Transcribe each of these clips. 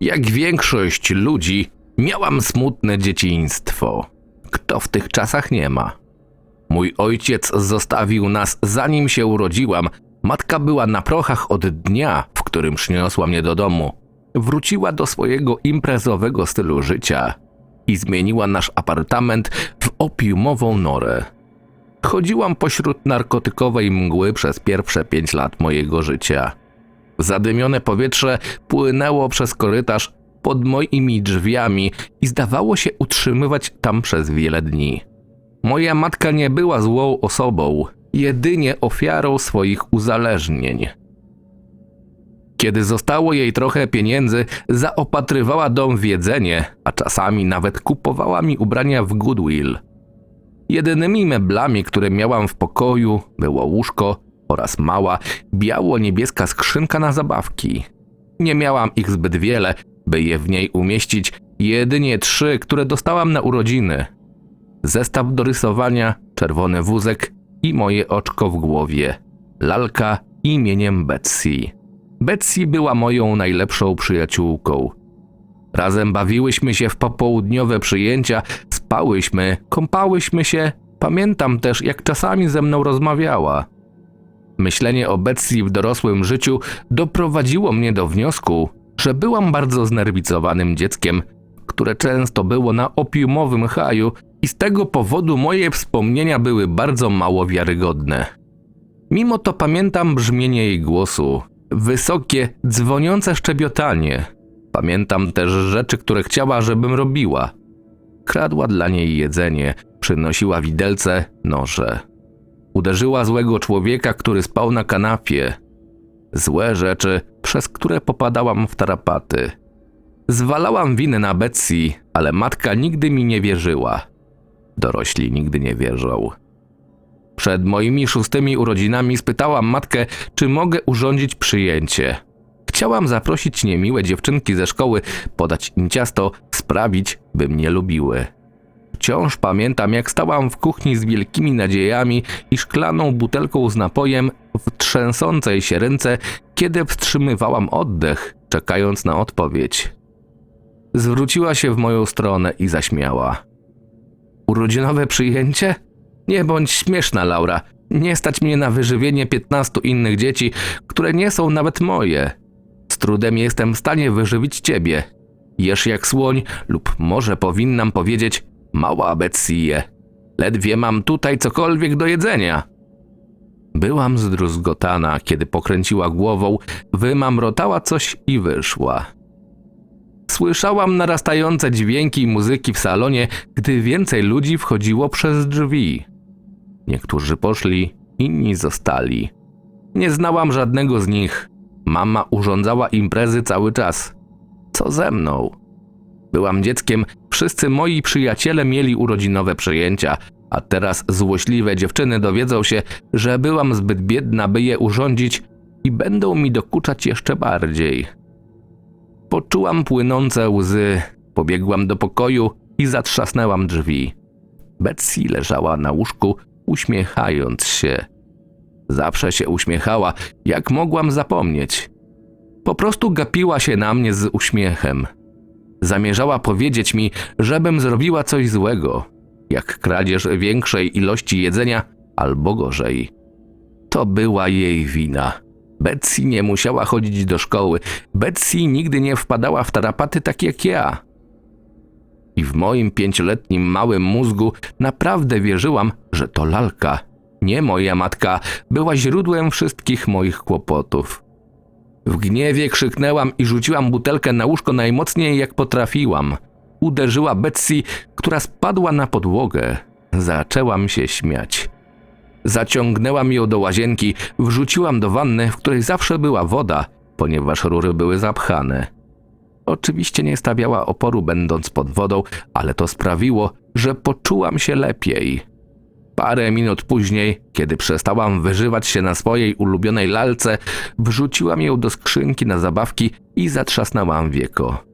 Jak większość ludzi, miałam smutne dzieciństwo. Kto w tych czasach nie ma? Mój ojciec zostawił nas zanim się urodziłam. Matka była na prochach od dnia, w którym przyniosła mnie do domu. Wróciła do swojego imprezowego stylu życia i zmieniła nasz apartament w opiumową norę. Chodziłam pośród narkotykowej mgły przez pierwsze pięć lat mojego życia. Zadymione powietrze płynęło przez korytarz pod moimi drzwiami i zdawało się utrzymywać tam przez wiele dni. Moja matka nie była złą osobą, jedynie ofiarą swoich uzależnień. Kiedy zostało jej trochę pieniędzy, zaopatrywała dom w jedzenie, a czasami nawet kupowała mi ubrania w Goodwill. Jedynymi meblami, które miałam w pokoju, było łóżko oraz mała, biało-niebieska skrzynka na zabawki. Nie miałam ich zbyt wiele, by je w niej umieścić, jedynie trzy, które dostałam na urodziny. Zestaw do rysowania, czerwony wózek i moje oczko w głowie. Lalka imieniem Betsy. Betsy była moją najlepszą przyjaciółką. Razem bawiłyśmy się w popołudniowe przyjęcia, spałyśmy, kąpałyśmy się. Pamiętam też, jak czasami ze mną rozmawiała. Myślenie o Betsy w dorosłym życiu doprowadziło mnie do wniosku, że byłam bardzo znerwicowanym dzieckiem, które często było na opiumowym haju i z tego powodu moje wspomnienia były bardzo mało wiarygodne. Mimo to pamiętam brzmienie jej głosu, wysokie, dzwoniące szczebiotanie. Pamiętam też rzeczy, które chciała, żebym robiła. Kradła dla niej jedzenie, przynosiła widelce, noże. Uderzyła złego człowieka, który spał na kanapie. Złe rzeczy, przez które popadałam w tarapaty. Zwalałam winę na Betsy, ale matka nigdy mi nie wierzyła. Dorośli nigdy nie wierzą. Przed moimi szóstymi urodzinami spytałam matkę, czy mogę urządzić przyjęcie. Chciałam zaprosić niemiłe dziewczynki ze szkoły, podać im ciasto, sprawić, by mnie lubiły. Wciąż pamiętam, jak stałam w kuchni z wielkimi nadziejami i szklaną butelką z napojem w trzęsącej się ręce, kiedy wstrzymywałam oddech, czekając na odpowiedź. Zwróciła się w moją stronę i zaśmiała. Urodzinowe przyjęcie? Nie bądź śmieszna, Laura. Nie stać mnie na wyżywienie piętnastu innych dzieci, które nie są nawet moje. Z trudem jestem w stanie wyżywić ciebie. Jesz jak słoń, lub może powinnam powiedzieć, mała Betsy je. Ledwie mam tutaj cokolwiek do jedzenia. Byłam zdruzgotana, kiedy pokręciła głową, wymamrotała coś i wyszła. Słyszałam narastające dźwięki muzyki w salonie, gdy więcej ludzi wchodziło przez drzwi. Niektórzy poszli, inni zostali. Nie znałam żadnego z nich. Mama urządzała imprezy cały czas. Co ze mną? Byłam dzieckiem, wszyscy moi przyjaciele mieli urodzinowe przyjęcia, a teraz złośliwe dziewczyny dowiedzą się, że byłam zbyt biedna, by je urządzić i będą mi dokuczać jeszcze bardziej. Poczułam płynące łzy, pobiegłam do pokoju i zatrzasnęłam drzwi. Betsy leżała na łóżku, uśmiechając się. Zawsze się uśmiechała, jak mogłam zapomnieć. Po prostu gapiła się na mnie z uśmiechem. Zamierzała powiedzieć mi, żebym zrobiła coś złego, jak kradzież większej ilości jedzenia albo gorzej. To była jej wina. Betsy nie musiała chodzić do szkoły. Betsy nigdy nie wpadała w tarapaty tak jak ja. I w moim pięcioletnim małym mózgu naprawdę wierzyłam, że to lalka, nie moja matka, była źródłem wszystkich moich kłopotów. W gniewie krzyknęłam i rzuciłam butelkę na łóżko najmocniej jak potrafiłam. Uderzyła Betsy, która spadła na podłogę. Zaczęłam się śmiać. Zaciągnęłam ją do łazienki, wrzuciłam do wanny, w której zawsze była woda, ponieważ rury były zapchane. Oczywiście nie stawiała oporu będąc pod wodą, ale to sprawiło, że poczułam się lepiej. Parę minut później, kiedy przestałam wyżywać się na swojej ulubionej lalce, wrzuciłam ją do skrzynki na zabawki i zatrzasnęłam wieko.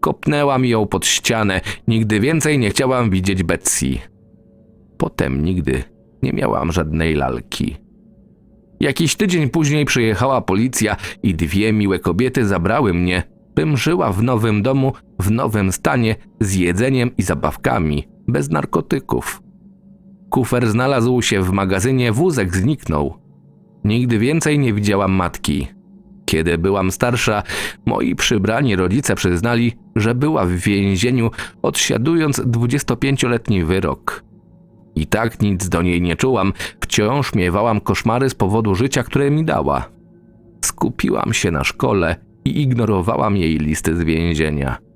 Kopnęłam ją pod ścianę, nigdy więcej nie chciałam widzieć Betsy. Potem nigdy nie miałam żadnej lalki. Jakiś tydzień później przyjechała policja i dwie miłe kobiety zabrały mnie, bym żyła w nowym domu, w nowym stanie, z jedzeniem i zabawkami, bez narkotyków. Kufer znalazł się w magazynie, wózek zniknął. Nigdy więcej nie widziałam matki. Kiedy byłam starsza, moi przybrani rodzice przyznali, że była w więzieniu, odsiadując 25-letni wyrok. I tak nic do niej nie czułam, wciąż miewałam koszmary z powodu życia, które mi dała. Skupiłam się na szkole i ignorowałam jej listy z więzienia.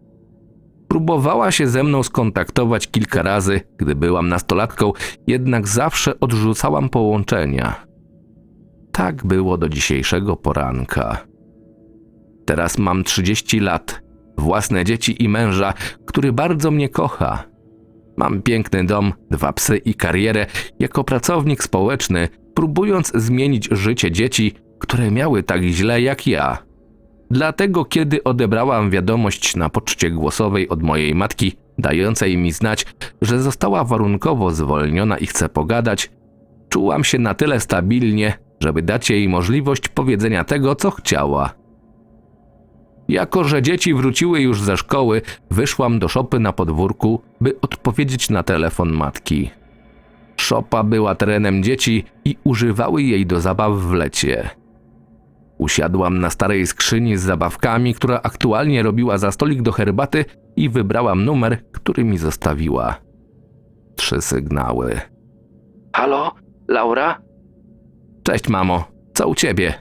Próbowała się ze mną skontaktować kilka razy, gdy byłam nastolatką, jednak zawsze odrzucałam połączenia. Tak było do dzisiejszego poranka. Teraz mam 30 lat, własne dzieci i męża, który bardzo mnie kocha. Mam piękny dom, dwa psy i karierę jako pracownik społeczny, próbując zmienić życie dzieci, które miały tak źle jak ja. Dlatego, kiedy odebrałam wiadomość na poczcie głosowej od mojej matki, dającej mi znać, że została warunkowo zwolniona i chce pogadać, czułam się na tyle stabilnie, żeby dać jej możliwość powiedzenia tego, co chciała. Jako, że dzieci wróciły już ze szkoły, wyszłam do szopy na podwórku, by odpowiedzieć na telefon matki. Szopa była terenem dzieci i używały jej do zabaw w lecie. Usiadłam na starej skrzyni z zabawkami, która aktualnie robiła za stolik do herbaty i wybrałam numer, który mi zostawiła. Trzy sygnały. Halo, Laura? Cześć, mamo. Co u ciebie?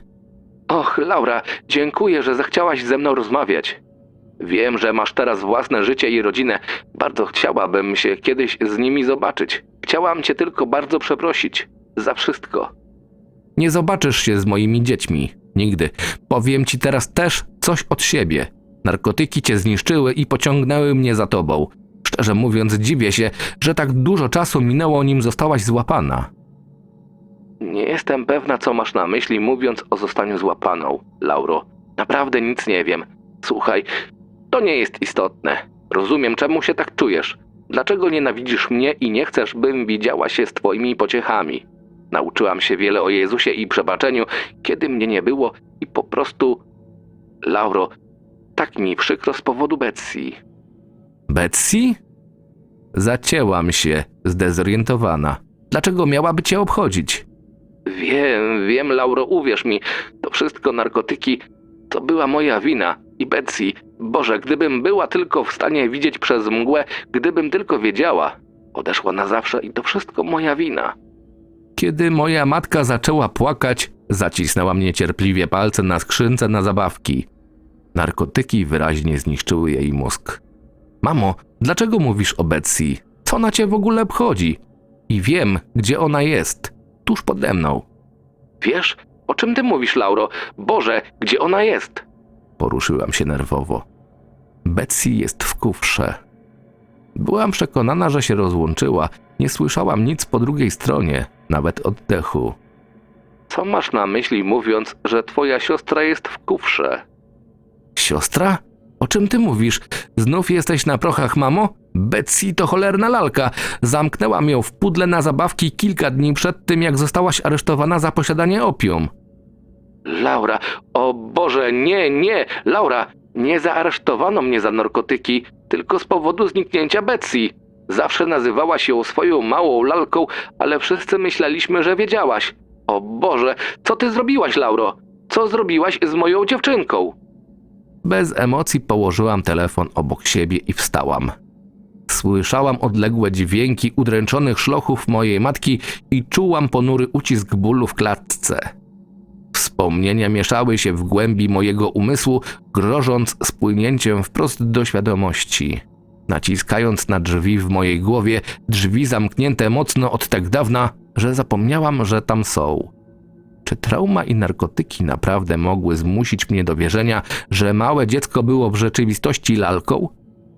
Och, Laura, dziękuję, że zechciałaś ze mną rozmawiać. Wiem, że masz teraz własne życie i rodzinę. Bardzo chciałabym się kiedyś z nimi zobaczyć. Chciałam cię tylko bardzo przeprosić. Za wszystko. Nie zobaczysz się z moimi dziećmi. Nigdy. Powiem ci teraz też coś od siebie. Narkotyki cię zniszczyły i pociągnęły mnie za tobą. Szczerze mówiąc, dziwię się, że tak dużo czasu minęło, nim zostałaś złapana. Nie jestem pewna, co masz na myśli, mówiąc o zostaniu złapaną, Lauro. Naprawdę nic nie wiem. Słuchaj, to nie jest istotne. Rozumiem, czemu się tak czujesz. Dlaczego nienawidzisz mnie i nie chcesz, bym widziała się z twoimi pociechami? Nauczyłam się wiele o Jezusie i przebaczeniu, kiedy mnie nie było i po prostu... Lauro, tak mi przykro z powodu Betsy. Betsy? Zacięłam się, zdezorientowana. Dlaczego miałaby cię obchodzić? Wiem, wiem, Lauro, uwierz mi, to wszystko narkotyki, to była moja wina. I Betsy, Boże, gdybym była tylko w stanie widzieć przez mgłę, gdybym tylko wiedziała. Odeszła na zawsze i to wszystko moja wina. Kiedy moja matka zaczęła płakać, zacisnęła mnie cierpliwie palce na skrzynce na zabawki. Narkotyki wyraźnie zniszczyły jej mózg. Mamo, dlaczego mówisz o Betsy? Co na cię w ogóle obchodzi? I wiem, gdzie ona jest. Tuż pode mną. Wiesz, o czym ty mówisz, Lauro? Boże, gdzie ona jest? Poruszyłam się nerwowo. Betsy jest w kufrze. Byłam przekonana, że się rozłączyła. Nie słyszałam nic po drugiej stronie, nawet oddechu. Co masz na myśli, mówiąc, że twoja siostra jest w kufrze? Siostra? O czym ty mówisz? Znów jesteś na prochach, mamo? Betsy to cholerna lalka. Zamknęłam ją w pudle na zabawki kilka dni przed tym, jak zostałaś aresztowana za posiadanie opium. Laura, o Boże, nie, nie, Laura, nie zaaresztowano mnie za narkotyki, tylko z powodu zniknięcia Betsy. Zawsze nazywałaś ją swoją małą lalką, ale wszyscy myśleliśmy, że wiedziałaś. O Boże, co ty zrobiłaś, Lauro? Co zrobiłaś z moją dziewczynką? Bez emocji położyłam telefon obok siebie i wstałam. Słyszałam odległe dźwięki udręczonych szlochów mojej matki i czułam ponury ucisk bólu w klatce. Wspomnienia mieszały się w głębi mojego umysłu, grożąc spłynięciem wprost do świadomości. Naciskając na drzwi w mojej głowie, drzwi zamknięte mocno od tak dawna, że zapomniałam, że tam są. Czy trauma i narkotyki naprawdę mogły zmusić mnie do wierzenia, że małe dziecko było w rzeczywistości lalką?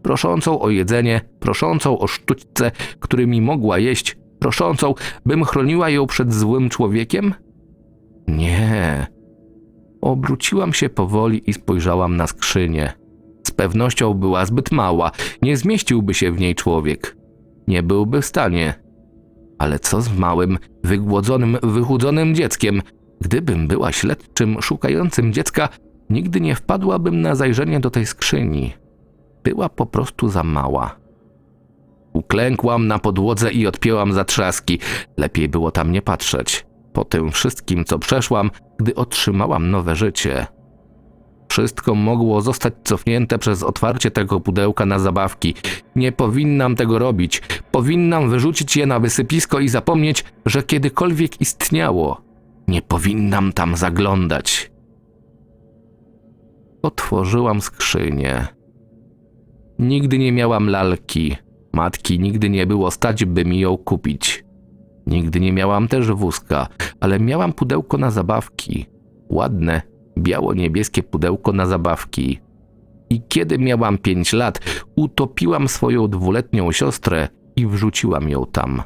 Proszącą o jedzenie, proszącą o sztućce, którymi mogła jeść, proszącą, bym chroniła ją przed złym człowiekiem? Nie. Obróciłam się powoli i spojrzałam na skrzynię. Pewnością była zbyt mała, nie zmieściłby się w niej człowiek. Nie byłby w stanie. Ale co z małym, wygłodzonym, wychudzonym dzieckiem? Gdybym była śledczym szukającym dziecka, nigdy nie wpadłabym na zajrzenie do tej skrzyni. Była po prostu za mała. Uklękłam na podłodze i odpięłam zatrzaski. Lepiej było tam nie patrzeć. Po tym wszystkim, co przeszłam, gdy otrzymałam nowe życie. Wszystko mogło zostać cofnięte przez otwarcie tego pudełka na zabawki. Nie powinnam tego robić. Powinnam wyrzucić je na wysypisko i zapomnieć, że kiedykolwiek istniało. Nie powinnam tam zaglądać. Otworzyłam skrzynię. Nigdy nie miałam lalki. Matki nigdy nie było stać, by mi ją kupić. Nigdy nie miałam też wózka, ale miałam pudełko na zabawki. Ładne, biało-niebieskie pudełko na zabawki. I kiedy miałam pięć lat, utopiłam swoją dwuletnią siostrę i wrzuciłam ją tam.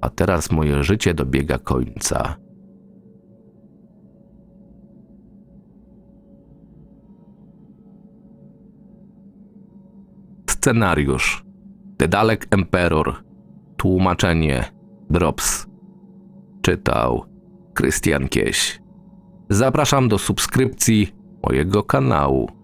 A teraz moje życie dobiega końca. Scenariusz Dedalek Emperor Tłumaczenie Drops Czytał Krystian Kieś Zapraszam do subskrypcji mojego kanału.